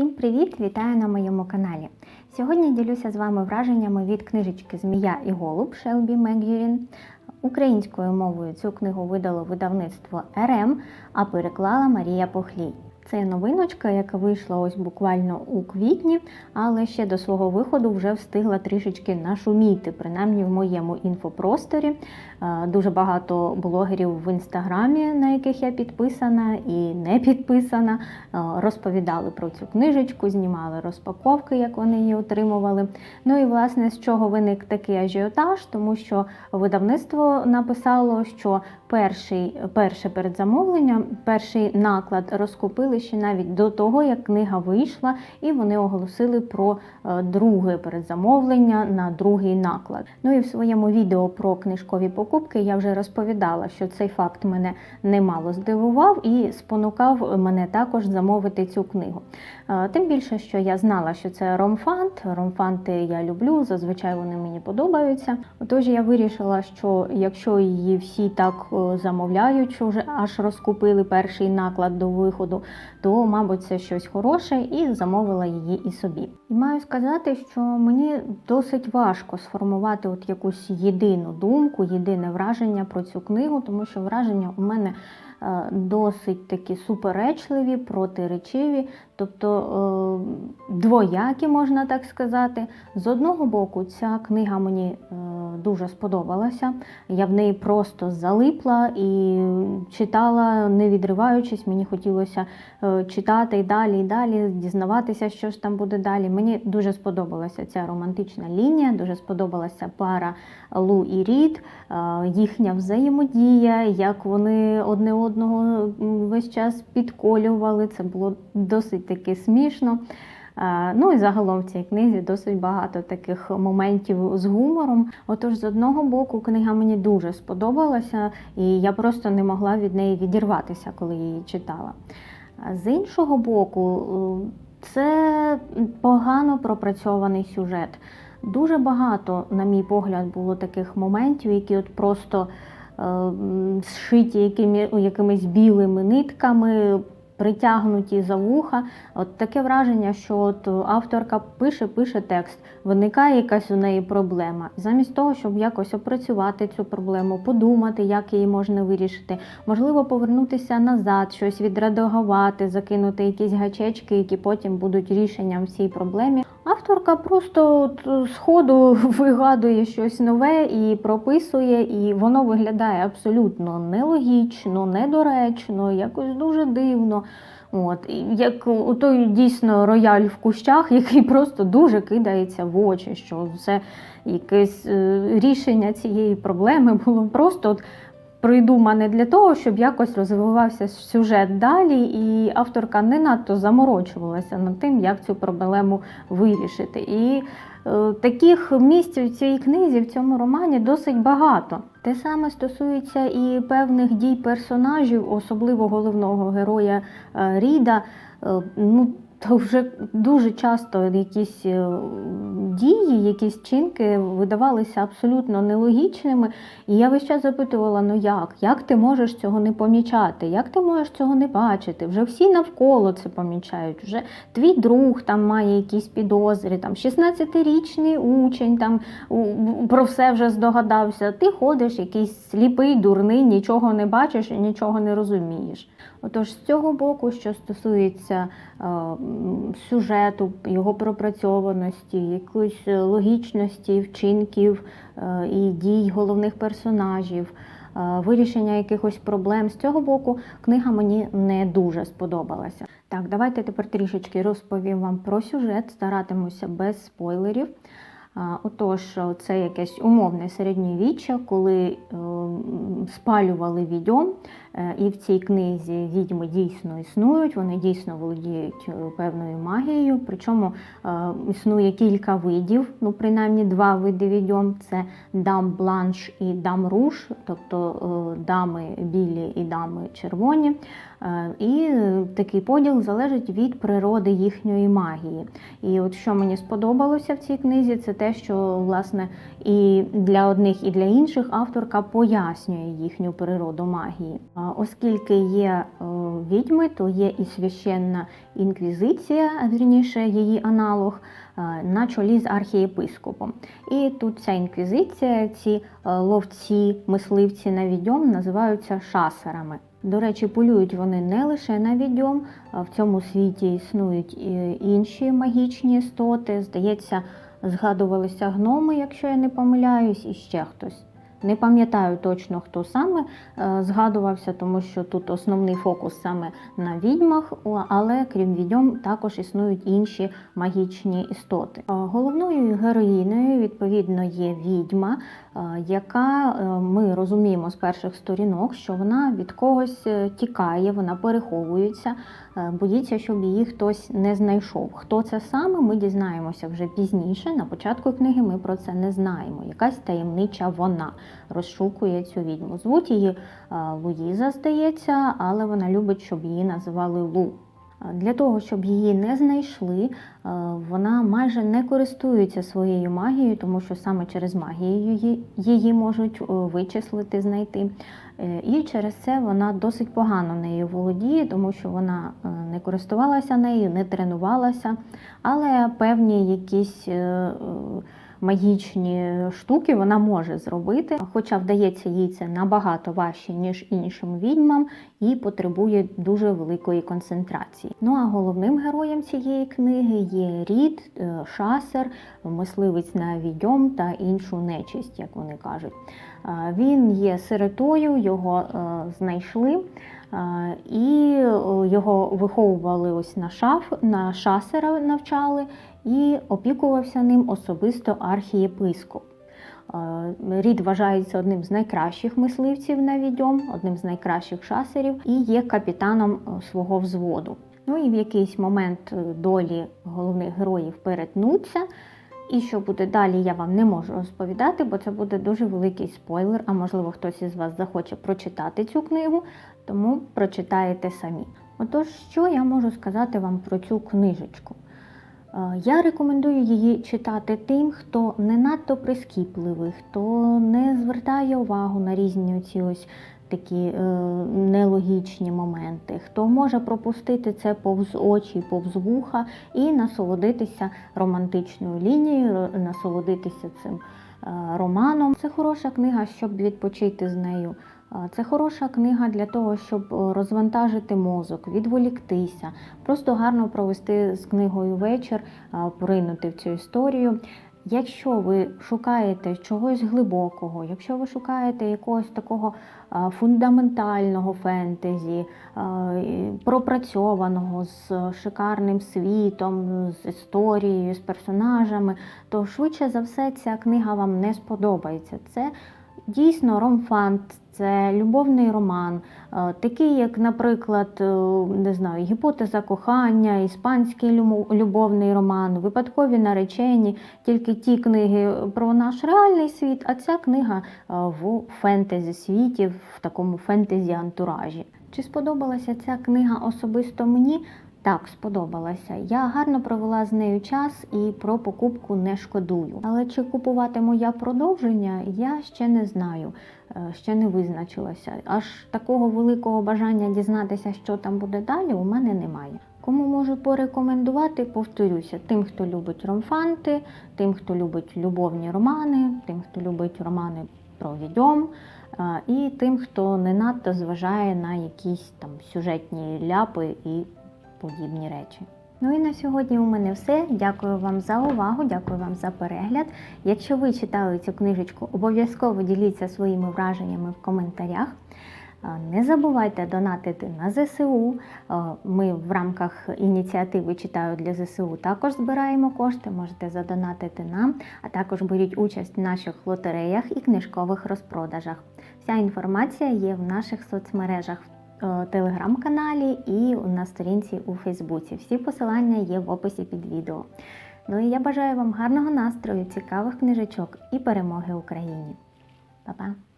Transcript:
Всім привіт! Вітаю на моєму каналі. Сьогодні ділюся з вами враженнями від книжечки Змія і Голуб Шелбі Мегюрін. Українською мовою цю книгу видало видавництво РМ, а переклала Марія Похлій. Це новиночка, яка вийшла ось буквально у квітні, але ще до свого виходу вже встигла трішечки нашуміти, принаймні в моєму інфопросторі. Е, Дуже багато блогерів в інстаграмі, на яких я підписана і не підписана, е, розповідали про цю книжечку, знімали розпаковки, як вони її отримували. Ну і власне з чого виник такий ажіотаж, тому що видавництво написало, що перший, перше передзамовлення, перший наклад розкупили ще навіть до того, як книга вийшла, і вони оголосили про е, друге передзамовлення на другий наклад. Ну і в своєму відео про книжкові покупки я вже розповідала, що цей факт мене немало здивував і спонукав мене також замовити цю книгу. Е, Тим більше, що я знала, що це ромфант. Ромфанти я люблю, зазвичай вони мені подобаються. Отож, я вирішила, що якщо її всі так е, замовляють, що вже аж розкупили перший наклад до виходу, то, мабуть, це щось хороше, і замовила її і собі. І маю сказати, що мені досить важко сформувати от якусь єдину думку, єдине враження про цю книгу, тому що враження у мене е, досить такі суперечливі, протиречиві, тобто е, двоякі, можна так сказати. З одного боку, ця книга мені е, дуже сподобалася. Я в неї просто залипла і читала, не відриваючись, мені хотілося е, читати і далі, і далі, дізнаватися, що ж там буде далі. Мені дуже сподобалася ця романтична лінія, дуже сподобалася пара Лу і Рід, е, їхня взаємодія, як вони одне одного весь час підколювали. Це було досить таки смішно. Е, Ну і загалом в цій книзі досить багато таких моментів з гумором. Отож, з одного боку, книга мені дуже сподобалася, і я просто не могла від неї відірватися, коли її читала. З іншого боку, е, це погано пропрацьований сюжет. Дуже багато, на мій погляд, було таких моментів, які от просто е, зшиті якими, якимись білими нитками, притягнуті за вуха. От таке враження, що от авторка пише, пише текст, виникає якась у неї проблема. Замість того, щоб якось опрацювати цю проблему, подумати, як її можна вирішити, можливо, повернутися назад, щось відредагувати, закинути якісь гачечки, які потім будуть рішенням всій проблемі. Авторка просто от з ходу вигадує щось нове і прописує, і воно виглядає абсолютно нелогічно, недоречно, якось дуже дивно. От, як той дійсно рояль в кущах, який просто дуже кидається в очі, що це якесь е, рішення цієї проблеми було просто от придумане для того, щоб якось розвивався сюжет далі, і авторка не надто заморочувалася над тим, як цю проблему вирішити. І е, таких місць у цій книзі, в цьому романі досить багато. Те саме стосується і певних дій персонажів, особливо головного героя е, Ріда. Е, Ну, то вже дуже часто якісь е, дії, якісь чинки видавалися абсолютно нелогічними. І я весь час запитувала: ну як? Як ти можеш цього не помічати? Як ти можеш цього не бачити? Вже всі навколо це помічають. Вже твій друг там має якісь підозри, там 16-річний учень там про все вже здогадався. Ти ходиш, якийсь сліпий, дурний, нічого не бачиш і нічого не розумієш. Отож, з цього боку, що стосується е, сюжету, його пропрацьованості, якоїсь е, логічності, вчинків е, і дій головних персонажів, е, вирішення якихось проблем, з цього боку книга мені не дуже сподобалася. Так, давайте тепер трішечки розповім вам про сюжет, старатимуся без спойлерів. Отож, це якесь умовне середньовіччя, коли е, спалювали відьом, і в цій книзі відьми дійсно існують, вони дійсно володіють е, певною магією. Причому е, існує кілька видів, ну принаймні два види відьом: це дам бланш і дам руш, тобто е, дами білі і дами червоні. Е, І е, такий поділ залежить від природи їхньої магії. І от що мені сподобалося в цій книзі, це те, що власне і для одних, і для інших авторка пояснює їхню природу магії. Оскільки є е, відьми, то є і священна інквізиція, вірніше її аналог, е, на чолі з архієпископом. І тут ця інквізиція, ці е, ловці, мисливці на відьом називаються шасерами. До речі, полюють вони не лише на відьом, в цьому світі існують і інші магічні істоти. Здається, згадувалися гноми, якщо я не помиляюсь, і ще хтось. Не пам'ятаю точно, хто саме е, згадувався, тому що тут основний фокус саме на відьмах, але крім відьом також існують інші магічні істоти. Головною героїною, відповідно, є відьма, яка е, ми розуміємо з перших сторінок, що вона від когось е, тікає, вона переховується, е, боїться, щоб її хтось не знайшов. Хто це саме, ми дізнаємося вже пізніше. На початку книги ми про це не знаємо. Якась таємнича вона розшукує цю відьму. Звуть її е, Луїза, здається, але вона любить, щоб її називали Лу. Для того, щоб її не знайшли, е, вона майже не користується своєю магією, тому що саме через магію її, можуть е, вичислити, знайти. Е, І через це вона досить погано нею володіє, тому що вона не користувалася нею, не тренувалася, але певні якісь магічні штуки вона може зробити, хоча вдається їй це набагато важче, ніж іншим відьмам, і потребує дуже великої концентрації. Ну а головним героєм цієї книги є Рід, е, шасер, мисливець на відьом та іншу нечисть, як вони кажуть. Е, Він є сиротою, його е, знайшли. І його виховували ось на шаф, на шасера навчали, і опікувався ним особисто архієпископ. Е, Рід вважається одним з найкращих мисливців на відьом, одним з найкращих шасерів і є капітаном е, свого взводу. Ну і в якийсь момент е, долі головних героїв перетнуться. І що буде далі, я вам не можу розповідати, бо це буде дуже великий спойлер, а можливо хтось із вас захоче прочитати цю книгу, тому прочитаєте самі. Отож, що я можу сказати вам про цю книжечку? Я рекомендую її читати тим, хто не надто прискіпливий, хто не звертає увагу на різні ці ось такі е, нелогічні моменти, хто може пропустити це повз очі, повз вуха і насолодитися романтичною лінією, насолодитися цим е, романом. Це хороша книга, щоб відпочити з нею. Це хороша книга для того, щоб е, розвантажити мозок, відволіктися, просто гарно провести з книгою вечір, поринути в цю історію. Якщо ви шукаєте чогось глибокого, якщо ви шукаєте якогось такого фундаментального фентезі, пропрацьованого з шикарним світом, з історією, з персонажами, то швидше за все ця книга вам не сподобається. Це дійсно ромфант, це любовний роман, е, такий, як, наприклад, е, не знаю, гіпотеза кохання, іспанський любовний роман, випадкові наречені, тільки ті книги про наш реальний світ, а ця книга е, в фентезі світі, в такому фентезі антуражі. Чи сподобалася ця книга особисто мені? Так, сподобалася. Я гарно провела з нею час і про покупку не шкодую. Але чи купуватиму я продовження, я ще не знаю, е, ще не визначилася. Аж такого великого бажання дізнатися, що там буде далі, у мене немає. Кому можу порекомендувати, повторюся, тим, хто любить ромфанти, тим, хто любить любовні романи, тим, хто любить романи про відьом, е, і тим, хто не надто зважає на якісь там сюжетні ляпи і подібні речі. Ну і на сьогодні у мене все. Дякую вам за увагу, дякую вам за перегляд. Якщо ви читали цю книжечку, обов'язково діліться своїми враженнями в коментарях. Не забувайте донатити на ЗСУ. Ми в рамках ініціативи Читаю для ЗСУ також збираємо кошти, можете задонатити нам, а також беріть участь в наших лотереях і книжкових розпродажах. Вся інформація є в наших соцмережах. Е, Телеграм-каналі і на сторінці у Фейсбуці. Всі посилання є в описі під відео. Ну і я бажаю вам гарного настрою, цікавих книжечок і перемоги Україні. Па-па!